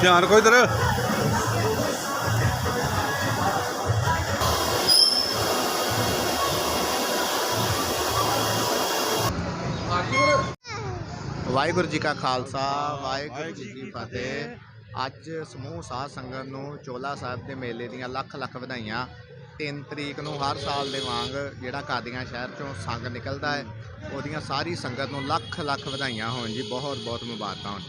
ध्यान रखो इधर। वाहगुरु जी का खालसा वाहगुरु जी की फतेह। ਅੱਜ ਸਮੂਹ ਸਾਧ ਸੰਗਤ ਨੂੰ ਚੋਲਾ ਸਾਹਿਬ ਦੇ ਮੇਲੇ ਦੀਆਂ ਲੱਖ ਲੱਖ ਵਧਾਈਆਂ। 3 ਤਰੀਕ ਨੂੰ ਹਰ ਸਾਲ ਦੇ ਵਾਂਗ ਜਿਹੜਾ ਕਾਦੀਆਂ ਸ਼ਹਿਰ ਚੋਂ ਸੰਗ ਨਿਕਲਦਾ ਹੈ, ਉਹਦੀਆਂ ਸਾਰੀ ਸੰਗਤ ਨੂੰ ਲੱਖ ਲੱਖ ਵਧਾਈਆਂ ਹੋਣ ਜੀ। ਬਹੁਤ ਬਹੁਤ ਮੁਬਾਰਕਾਂ ਹੋਣ।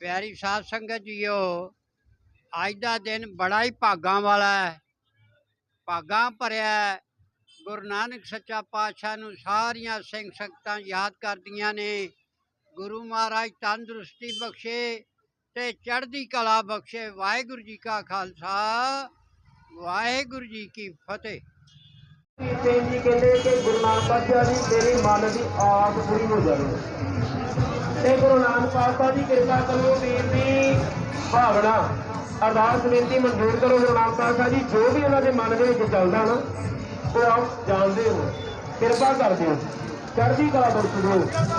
ਪਿਆਰੀ ਸਾਧ ਸੰਗਤ ਜੀਓ, ਅੱਜ ਦਾ ਦਿਨ ਬੜਾ ਹੀ ਭਾਗਾਂ ਵਾਲਾ ਹੈ। ਭਾਗਾਂ ਭਰਿਆ ਗੁਰੂ ਨਾਨਕ ਸੱਚਾ ਪਾਤਸ਼ਾਹ ਨੂੰ ਸਾਰੀਆਂ ਸਿੰਘ ਸੰਗਤਾਂ ਯਾਦ ਕਰਦੀਆਂ ਨੇ। ਗੁਰੂ ਮਹਾਰਾਜ ਤੰਦਰੁਸਤੀ ਬਖਸ਼ੇ ਤੇ ਚੜ੍ਹਦੀ ਕਲਾ ਬਖਸ਼ੇ। ਵਾਹਿਗੁਰੂ ਜੀ ਕਾ ਖਾਲਸਾ, ਵਾਹਿਗੁਰੂ ਜੀ ਕੀ ਫਤਿਹ। ਜੀ ਕਹਿੰਦੇ ਕਿ ਗੁਰੂ ਨਾਨਕ ਪਾਤਸ਼ਾਹ ਜੀ, ਤੇਰੀ ਮਨ ਦੀ ਆਸ ਪੂਰੀ ਹੋ ਜਾਵੇ। ਤੇ ਗੁਰੂ ਨਾਨਕ ਪਾਤਸ਼ਾਹ ਦੀ ਕਿਰਪਾ ਕਰੋ, ਵੀਰ ਦੀ ਭਾਵਨਾ ਅਰਦਾਸ ਬੇਨਤੀ ਮਨਜ਼ੂਰ ਕਰੋ, ਗੁਰੂ ਨਾਨਕ ਪਾਤਸ਼ਾਹ ਜੀ, ਜੋ ਵੀ ਉਹਨਾਂ ਦੇ ਮਨ ਦੇ ਵਿੱਚ ਚੱਲਦਾ ਨਾ, ਉਹ ਆਪ ਜਾਣਦੇ ਹੋ, ਕਿਰਪਾ ਕਰ ਦਿਓ ਚੜ੍ਹਦੀ ਕਲਾ ਬਖਸ਼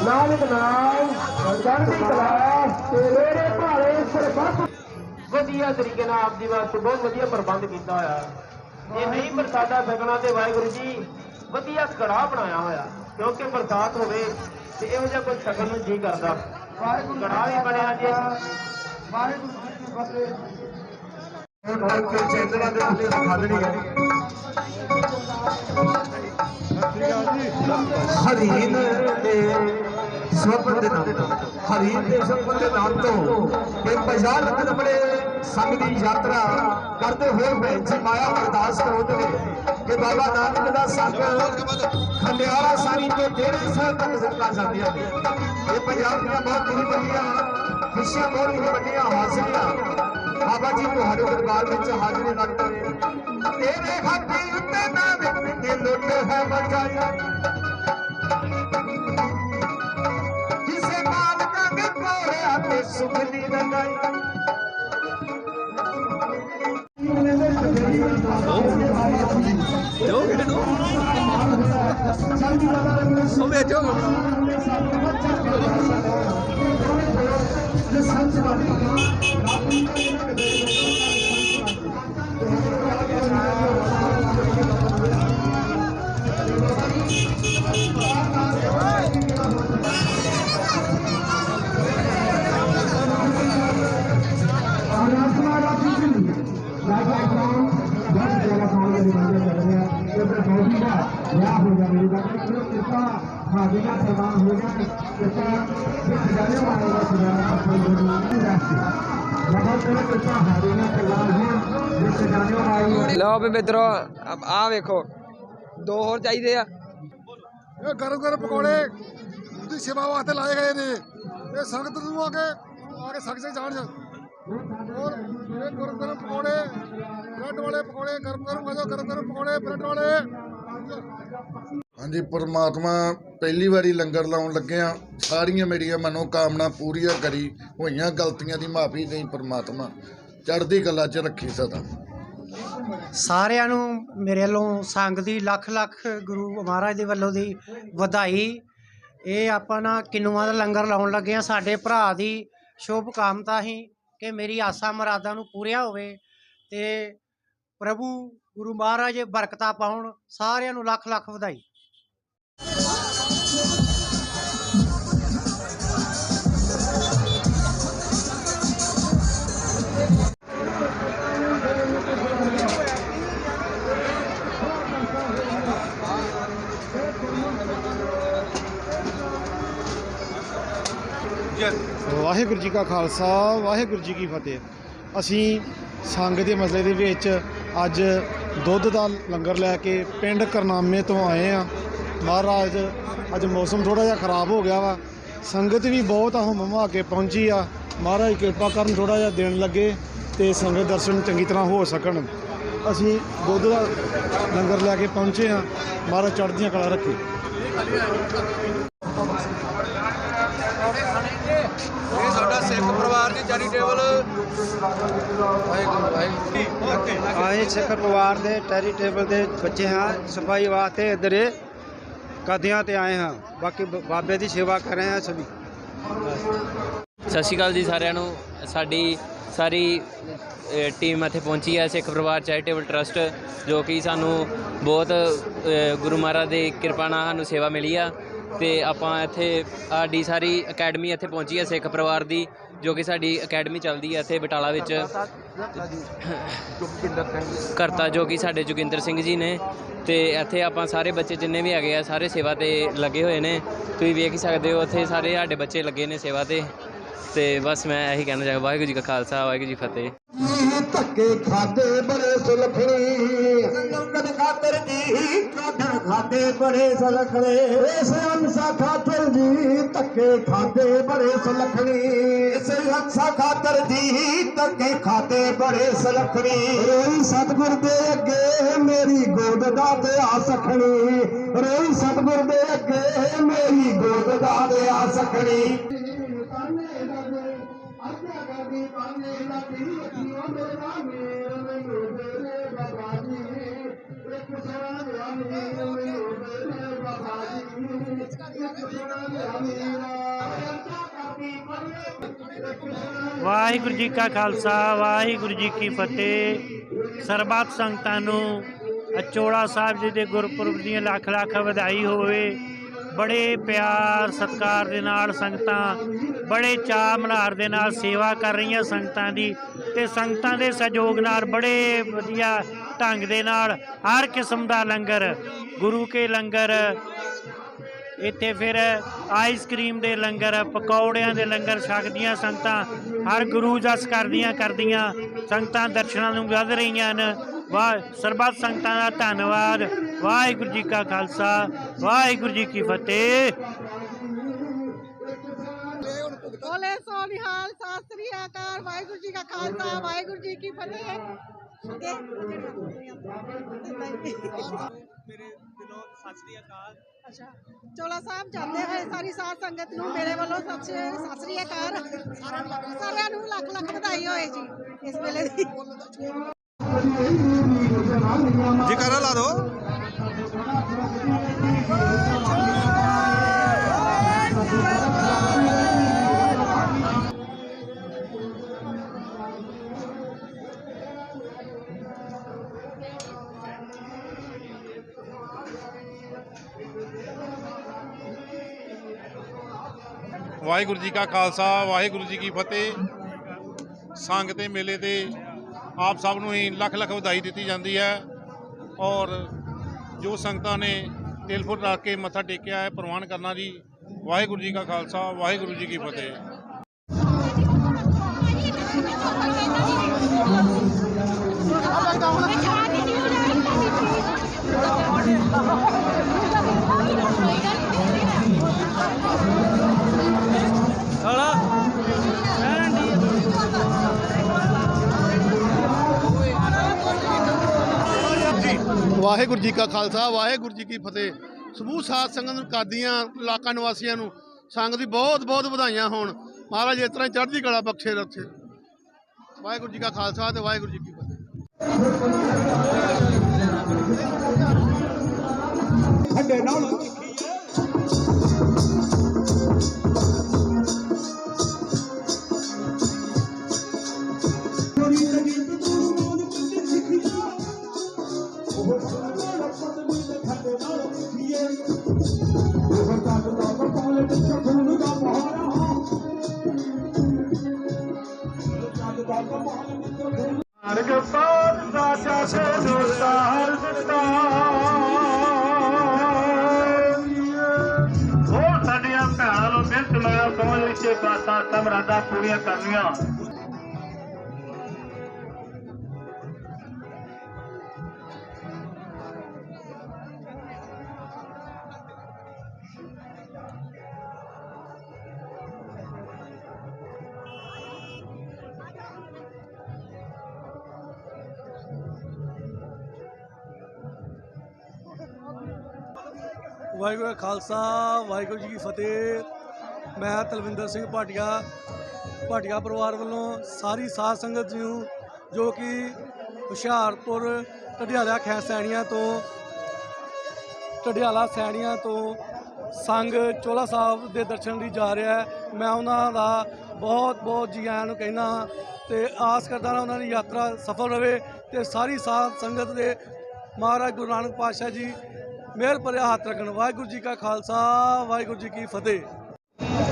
ਨਾਨਕ ਨਾਮ, ਚੜ੍ਹਦੀ ਕਲਾ ਤੇਰੇ ਭਾਰੇ ਸਰਬੱਤ। ਵਧੀਆ ਤਰੀਕੇ ਨਾਲ ਆਪ ਦੀ ਵਾਸਤੇ ਬਹੁਤ ਵਧੀਆ ਪ੍ਰਬੰਧ ਕੀਤਾ ਹੋਇਆ। ਇਹ ਨਹੀਂ ਪ੍ਰਸਾਦਾ ਸਕਣਾ ਤੇ ਵਾਹਿਗੁਰੂ ਜੀ, ਵਧੀਆ ਕੜਾ ਬਣਾਇਆ ਹੋਇਆ, ਕਿਉਂਕਿ ਬਰਸਾਤ ਹੋਵੇ ਤੇ ਇਹੋ ਜਿਹਾ ਕੋਈ ਸ਼ਕਲ ਨੂੰ ਜੀ ਕਰਦਾ। ਵਾਹਿਗੁਰੂ ਕੜਾ ਵੀ ਬਣਿਆ ਜੀ। ਵਾਹਿਗੁਰੂ ਜੀ ਕੀ ਫਤਿਹ। ਚੇਤਨਾ ਦੇ ਉੱਤੇ ਖਾਦਣੀ ਹੈ ਹਰੀਨ ਦੇ ਸਵਪਨ ਦੇ ਨਾਮ ਤੋਂ ਹਰੀਨ ਦੇ ਸਵਪਨ ਦੇ ਨਾਮ ਤੋਂ ਇਹ 50 ਲੱਖ ਬੜੇ ਸੰਗ ਦੀ ਯਾਤਰਾ ਕਰਦੇ ਹੋਏ ਜੀ ਮਾਇਆ ਅਰਦਾਸ ਕਰੋ ਨੇ ਕਿ ਬਾਬਾ ਨਾਨਕ ਦਾ ਸੰਗ ਖੰਡਿਆਲਾ ਸਾਰੀ ਤੋਂ ਡੇਰੇ ਸਾਹਿਬ ਤੱਕ ਸਰਕਾਰ ਜਾਂਦੀਆਂ ਨੇ। ਇਹ ਪੰਜਾਬ ਦੀਆਂ ਬਹੁਤ ਹੀ ਵੱਡੀਆਂ ਖੁਸ਼ੀਆਂ, ਬਹੁਤ ਹੀ ਵੱਡੀਆਂ ਹਾਜ਼ਰੀਆਂ ਬਾਬਾ ਜੀ ਤੁਹਾਡੇ ਦਰਬਾਰ ਵਿੱਚ ਹਾਜ਼ਰੀ ਰੱਖਦੇ ਨੇ। ਤੇਰੇ ਹੱਥੀ ਉੱਤੇ ਨਾ ਵਿਕਦੇ ਲੁੱਟ ਹੈ ਮਚਾਈ ਉਹ ਵੇਚੋ ਸੰਤ ਬਾਣੀ ਰਾਤ ਨੂੰ ਲਓ ਵੀ ਮਿੱਤਰੋ ਆ ਵੇਖੋ, ਦੋ ਹੋਰ ਚਾਹੀਦੇ ਆ। ਇਹ ਗਰਮ ਗਰਮ ਪਕੌੜੇ ਦੀ ਸੇਵਾ ਵਾਸਤੇ ਲਾਏ ਗਏ ਨੇ। ਇਹ ਸੰਗਤ ਨੂੰ ਆ ਕੇ ਆ ਕੇ ਸਕਸੇ ਜਾਣ। ਔਰ ਇਹ ਗਰਮ ਗਰਮ ਪਕੌੜੇ, ਬ੍ਰੈਡ ਵਾਲੇ ਪਕੌੜੇ, ਗਰਮ ਗਰਮ ਖਾਜੋ ਗਰਮ ਗਰਮ ਪਕੌੜੇ, ਬ੍ਰੈਡ ਵਾਲੇ। ਹਾਂਜੀ, ਪਰਮਾਤਮਾ ਪਹਿਲੀ ਵਾਰੀ ਲੰਗਰ ਲਾਉਣ ਲੱਗਿਆ, ਸਾਰੀਆਂ ਮੇਰੀਆਂ ਮਨੋ ਕਾਮਨਾ ਪੂਰੀਆਂ ਕਰੀ, ਹੋਈਆਂ ਗਲਤੀਆਂ ਦੀ ਮਾਫੀ ਦੇਈ ਪਰਮਾਤਮਾ। ਚੜ੍ਹਦੀ ਕਲਾ 'ਚ ਰੱਖੀ ਸਦਾ। ਸਾਰਿਆਂ ਨੂੰ ਮੇਰੇ ਵੱਲੋਂ ਸੰਗ ਦੀ ਲੱਖ ਲੱਖ ਗੁਰੂ ਮਹਾਰਾਜ ਦੇ ਵੱਲੋਂ ਦੀ ਵਧਾਈ। ਇਹ ਆਪਾਂ ਨਾ ਕਿਨੂਆਂ ਦਾ ਲੰਗਰ ਲਾਉਣ ਲੱਗੇ ਆ ਸਾਡੇ ਭਰਾ ਦੀ ਸ਼ੁਭ ਕਾਮਨਾ ਹੀ ਕਿ ਮੇਰੀ ਆਸਾਂ ਮੁਰਾਦਾਂ ਨੂੰ ਪੂਰੀਆਂ ਹੋਵੇ ਤੇ ਪ੍ਰਭੂ ਗੁਰੂ ਮਹਾਰਾਜ ਬਰਕਤਾਂ ਪਾਉਣ, ਸਾਰਿਆਂ ਨੂੰ ਲੱਖ ਲੱਖ ਵਧਾਈ। ਵਾਹਿਗੁਰੂ ਜੀ ਕਾ ਖਾਲਸਾ, ਵਾਹਿਗੁਰੂ ਜੀ ਕੀ ਫਤਿਹ। ਅਸੀਂ ਸੰਗ ਦੇ ਮਸਲੇ ਦੇ ਵਿੱਚ ਅੱਜ ਦੁੱਧ ਦਾ ਲੰਗਰ ਲੈ ਕੇ ਪਿੰਡ ਕਰਨਾਮੇ ਤੋਂ ਆਏ ਆ ਮਹਾਰਾਜ ਅੱਜ ਮੌਸਮ ਥੋੜਾ ਜਿਹਾ ਖਰਾਬ ਹੋ ਗਿਆ ਵਾ। ਸੰਗਤ ਵੀ ਬਹੁਤ ਆ ਹਮਮਾ ਕੇ ਪਹੁੰਚੀ ਆ। ਮਹਾਰਾਜ ਕਿਰਪਾ ਕਰਨ ਥੋੜਾ ਜਿਹਾ ਦਿਨ ਲੱਗੇ ਤੇ ਸੰਗਤ ਦਰਸ਼ਨ ਚੰਗੀ ਤਰ੍ਹਾਂ ਹੋ ਸਕਣ। ਅਸੀਂ ਦੁੱਧ ਦਾ ਲੰਗਰ ਲੈ ਕੇ ਪਹੁੰਚੇ ਆ ਮਹਾਰਾਜ ਚੜ੍ਹਦੀਆਂ ਕਲਾ ਰੱਖੇ। ਇਹ ਸਾਡਾ ਸਿੱਖ ਪਰਿਵਾਰ ਦੀ ਚੈਰੀਟੇਬਲ ਆਏ ਸਿੱਖ ਪਰਿਵਾਰ ਦੇ ਚੈਰੀਟੇਬਲ ਦੇ ਬੱਚੇ ਹਾਂ। ਸਫ਼ਾਈ ਵਾਸਤੇ ਇੱਧਰ ਕਦਿਆਂ ਤੇ ਆਏ ਹਾਂ। ਬਾਕੀ ਬ- ਬਾਬੇ ਦੀ ਸੇਵਾ ਕਰ ਰਹੇ ਹਾਂ ਸਭੀ। ਸਤਿ ਸ਼੍ਰੀ ਅਕਾਲ ਜੀ ਸਾਰਿਆਂ ਨੂੰ। ਸਾਡੀ ਸਾਰੀ ਅ, ਟੀਮ ਇੱਥੇ ਪਹੁੰਚੀ ਹੈ ਸਿੱਖ ਪਰਿਵਾਰ ਚੈਰੀਟੇਬਲ ਟਰਸਟ ਜੋ ਕਿ ਸਾਨੂੰ ਬਹੁਤ ਅ, ਗੁਰੂ ਮਹਾਰਾਜ ਦੀ ਕਿਰਪਾ ਨਾਲ ਸਾਨੂੰ ਸੇਵਾ ਮਿਲੀ ਆ। ਤੇ ਆਪਾਂ ਇੱਥੇ, ਸਾਡੀ ਸਾਰੀ ਅਕੈਡਮੀ ਇੱਥੇ ਪਹੁੰਚੀ ਹੈ ਸਿੱਖ ਪਰਿਵਾਰ ਦੀ, ਜੋ ਕਿ ਸਾਡੀ ਅਕੈਡਮੀ ਚੱਲਦੀ ਹੈ ਇੱਥੇ ਬਟਾਲਾ ਵਿੱਚ। ਕਰਤਾ ਜੋ ਕਿ ਸਾਡੇ ਜੋਗਿੰਦਰ ਸਿੰਘ ਜੀ ਨੇ, ਤੇ ਇੱਥੇ ਆਪਾਂ ਸਾਰੇ ਬੱਚੇ ਜਿੰਨੇ ਵੀ ਹੈਗੇ ਆ, ਸਾਰੇ ਸੇਵਾ ਤੇ ਲੱਗੇ ਹੋਏ ਨੇ। ਤੁਸੀਂ ਵੇਖ ਹੀ ਸਕਦੇ ਹੋ, ਇੱਥੇ ਸਾਰੇ ਸਾਡੇ ਬੱਚੇ ਲੱਗੇ ਨੇ ਸੇਵਾ ਤੇ। ਤੇ ਬਸ ਮੈਂ ਇਹੀ ਕਹਿਣਾ ਚਾਹਾਂ ਵਾਹਿਗੁਰੂ ਜੀ ਕਾ ਖਾਲਸਾ, ਵਾਹਿਗੁਰੂ ਜੀ ਫਤਿਹ। ਧੱਕੇ ਖਾਦੇ ਬੜੇ ਸੁਲਖਣੀ। ਲੰਗਰ ਖਾਤਰ ਜੀ ਕਾਢਣ ਖਾਦੇ ਬੜੇ ਸੁਲਖਣੇ। ਇਸ ਅੰਸਾ ਖਾਤਰ ਜੀ ਧੱਕੇ ਖਾਦੇ ਬੜੇ ਸੁਲਖਣੀ। ਇਸ ਅੰਸਾ ਖਾਤਰ ਜੀ ਧੱਕੇ ਖਾਦੇ ਬੜੇ ਸੁਲਖਣੀ। ਰੋਈ ਸਤਗੁਰ ਦੇ ਅੱਗੇ ਮੇਰੀ ਗੋਦ ਦਾ ਤੇ ਆ ਸਖਣੀ। ਰੋਈ ਸਤਗੁਰ ਦੇ ਅੱਗੇ ਮੇਰੀ ਗੋਦ ਦਾ ਤੇ ਆ ਸਖਣੀ ਵਾਹਿਗੁਰੂ ਜੀ ਕਾ ਖਾਲਸਾ, ਵਾਹਿਗੁਰੂ ਜੀ ਕੀ ਫਤਿਹ। ਸਰਬੱਤ ਸੰਗਤਾਂ ਨੂੰ ਅਚੋੜਾ ਸਾਹਿਬ ਜੀ ਦੇ ਗੁਰਪੁਰਬ ਦੀਆਂ ਲੱਖ ਲੱਖ ਵਧਾਈ ਹੋਵੇ। ਬੜੇ ਪਿਆਰ, ਸਤਿਕਾਰ ਦੇ ਨਾਲ ਸੰਗਤਾਂ, ਬੜੇ ਚਾਅ ਮਨਾਰ ਦੇ ਨਾਲ ਸੇਵਾ ਕਰ ਰਹੀਆਂ ਸੰਗਤਾਂ ਦੀ ਤੇ ਸੰਗਤਾਂ ਦੇ ਸਹਿਯੋਗ ਨਾਲ, ਬੜੇ ਵਧੀਆ ਢੰਗ ਦੇ ਨਾਲ ਹਰ ਕਿਸਮ ਦਾ ਲੰਗਰ, ਗੁਰੂ ਕੇ ਲੰਗਰ, ਇੱਥੇ ਫਿਰ ਆਈਸਕ੍ਰੀਮ ਦੇ ਲੰਗਰ, ਪਕੌੜਿਆਂ ਦੇ ਲੰਗਰ ਛਕਦੀਆਂ ਸੰਗਤਾਂ, ਹਰ ਗੁਰੂ ਜਸ ਕਰਦੀਆਂ ਕਰਦੀਆਂ ਸੰਗਤਾਂ ਦਰਸ਼ਨਾਂ ਨੂੰ ਵੱਧ ਰਹੀਆਂ ਹਨ। ਵਾਹ ਸਰਬੱਤ ਸੰਗਤਾਂ ਦਾ ਧੰਨਵਾਦ। ਵਾਹਿਗੁਰੂ ਜੀ ਕਾ ਖਾਲਸਾ ਵਾਹਿਗੁਰੂ ਜੀ ਕੀ ਫਤਿਹ। ਬੋਲੇ ਸੋ ਨਿਹਾਲ ਸਤਿ ਸ੍ਰੀ ਅਕਾਲ ਵਾਹਿਗੁਰੂ ਜੀ ਕਾ ਖਾਲਸਾ ਵਾਹਿਗੁਰੂ ਜੀ ਕੀ ਫਤਿਹ। ਮੇਰੇ ਦਿਲੋਂ ਸਤਿ ਸ੍ਰੀ ਅਕਾਲ। ਅੱਛਾ ਚੋਲਾ ਸਾਹਿਬ ਜਾਂਦੇ ਹੋਏ ਸਾਰੀ ਸਾਧ ਸੰਗਤ ਨੂੰ ਮੇਰੇ ਵੱਲੋਂ ਸਤਿ ਸ੍ਰੀ- ਸਤਿ ਸ੍ਰੀ ਅਕਾਲ। ਸਾਰਿਆਂ ਨੂੰ ਲੱਖ ਲੱਖ ਵਧਾਈ ਹੋਏ ਜੀ ਇਸ ਵੇਲੇ ਦੀ। ਜੈਕਾਰਾ ਲਾ ਦਿਓ। ਵਾਹਿਗੁਰੂ ਜੀ ਕਾ ਖਾਲਸਾ, ਵਾਹਿਗੁਰੂ ਜੀ ਕੀ ਫਤਿਹ। ਸੰਗ ਤੇ ਮੇਲੇ ਤੇ ਆਪ ਸਭ ਨੂੰ ਹੀ ਲੱਖ ਲੱਖ ਵਧਾਈ ਦਿੱਤੀ ਜਾਂਦੀ ਹੈ ਔਰ ਜੋ ਸੰਗਤਾਂ ਨੇ ਤਿਲ ਫੁੱਟ ਰੱਖ ਕੇ ਮੱਥਾ ਟੇਕਿਆ ਹੈ, ਪ੍ਰਵਾਨ ਕਰਨਾ ਜੀ। ਵਾਹਿਗੁਰੂ ਜੀ ਕਾ ਖਾਲਸਾ, ਵਾਹਿਗੁਰੂ ਜੀ ਕੀ ਫਤਿਹ। ਵਾਹਿਗੁਰੂ ਜੀ ਕਾ ਖਾਲਸਾ ਵਾਹਿਗੁਰੂ ਜੀ ਕੀ ਫਤਿਹ। ਸਮੂਹ ਸਾਧ ਸੰਗਤ ਨੂੰ ਕਾਦੀਆਂ ਇਲਾਕਾ ਨਿਵਾਸੀਆਂ ਨੂੰ। ਸੰਗਤ ਦੀ ਬਹੁਤ ਬਹੁਤ ਵਧਾਈਆਂ ਹੋਣ। ਮਹਾਰਾਜ ਇਸ ਤਰ੍ਹਾਂ ਚੜ੍ਹਦੀ ਕਲਾ ਬਖਸ਼ੇ ਰੱਖੇ। ਵਾਹਿਗੁਰੂ ਜੀ ਕਾ ਖਾਲਸਾ ਤੇ ਵਾਹਿਗੁਰੂ ਜੀ ਕੀ ਫਤਿਹ। ਹਰ कमल विचे पासा वाहगुरु खालसा वाहगुरु जी की फतेह। ਮੈਂ ਤਲਵਿੰਦਰ ਸਿੰਘ ਭਾਟੀਆ ਭਾਟੀਆ ਪਰਿਵਾਰ ਵੱਲੋਂ ਸਾਰੀ ਸਾਧ ਸੰਗਤ ਨੂੰ ਜੋ ਕਿ ਹੁਸ਼ਿਆਰਪੁਰ, ਢਡਿਆਲਾ ਖੈ ਸੈਣੀਆਂ ਤੋਂ, ਢਡਿਆਲਾ ਸੈਣੀਆਂ ਤੋਂ ਸੰਗ ਚੋਲਾ ਸਾਹਿਬ ਦੇ ਦਰਸ਼ਨ ਲਈ ਜਾ ਰਿਹਾ ਹੈ। ਮੈਂ ਉਹਨਾਂ ਦਾ ਬਹੁਤ ਬਹੁਤ ਜੀ ਆਇਆਂ ਨੂੰ ਕਹਿਣਾ ਤੇ ਆਸ ਕਰਦਾ ਹਾਂ ਉਹਨਾਂ ਦੀ ਯਾਤਰਾ ਸਫਲ ਰਹੇ ਤੇ ਸਾਰੀ ਸਾਧ ਸੰਗਤ ਦੇ ਮਹਾਰਾਜ ਗੁਰੂ ਨਾਨਕ ਪਾਤਸ਼ਾਹ ਜੀ ਮਿਹਰ ਭਰਿਆ ਹੱਥ ਰੱਖਣ। ਵਾਹਿਗੁਰੂ ਜੀ ਕਾ ਖਾਲਸਾ, ਵਾਹਿਗੁਰੂ ਜੀ ਕੀ ਫਤਿਹ।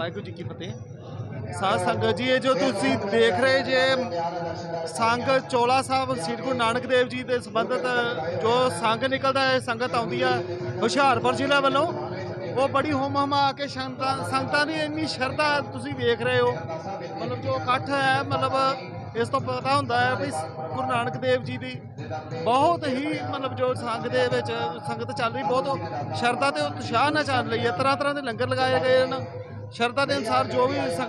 ਵਾਹਿਗੁਰੂ ਜੀ ਕੀ ਫਤਿਹ। ਸਾਧ ਸੰਗਤ ਜੀ, ਇਹ ਜੋ ਤੁਸੀਂ ਦੇਖ ਰਹੇ ਜੇ ਸੰਘ ਚੋਲਾ ਸਾਹਿਬ, ਸ੍ਰੀ ਗੁਰੂ ਨਾਨਕ ਦੇਵ ਜੀ ਦੇ ਸੰਬੰਧਿਤ ਜੋ ਸੰਘ ਨਿਕਲਦਾ ਹੈ, ਸੰਗਤ ਆਉਂਦੀ ਆ ਹੁਸ਼ਿਆਰਪੁਰ ਜ਼ਿਲ੍ਹਾ ਵੱਲੋਂ। ਉਹ ਬੜੀ ਹੋਮ ਹਮਾ ਕੇ ਸੰਗਤਾਂ ਸੰਗਤਾਂ ਦੀ ਇੰਨੀ ਸ਼ਰਧਾ ਤੁਸੀਂ ਵੇਖ ਰਹੇ ਹੋ। ਮਤਲਬ ਜੋ ਇਕੱਠ ਹੈ, ਮਤਲਬ ਇਸ ਤੋਂ ਪਤਾ ਹੁੰਦਾ ਹੈ ਵੀ ਗੁਰੂ ਨਾਨਕ ਦੇਵ ਜੀ ਦੀ ਬਹੁਤ ਹੀ, ਮਤਲਬ ਜੋ ਸੰਘ ਦੇ ਵਿੱਚ ਸੰਗਤ ਚੱਲ ਰਹੀ, ਬਹੁਤ ਸ਼ਰਧਾ ਤੇ ਉਤਸ਼ਾਹ ਨਾਲ ਚੱਲ ਰਹੀ ਹੈ। ਤਰ੍ਹਾਂ ਤਰ੍ਹਾਂ ਦੇ ਲੰਗਰ ਲਗਾਏ ਗਏ ਹਨ। ਸ਼ਰਧਾ ਦੇ ਅਨੁਸਾਰ ਜੋ ਵੀ ਸੰਗ-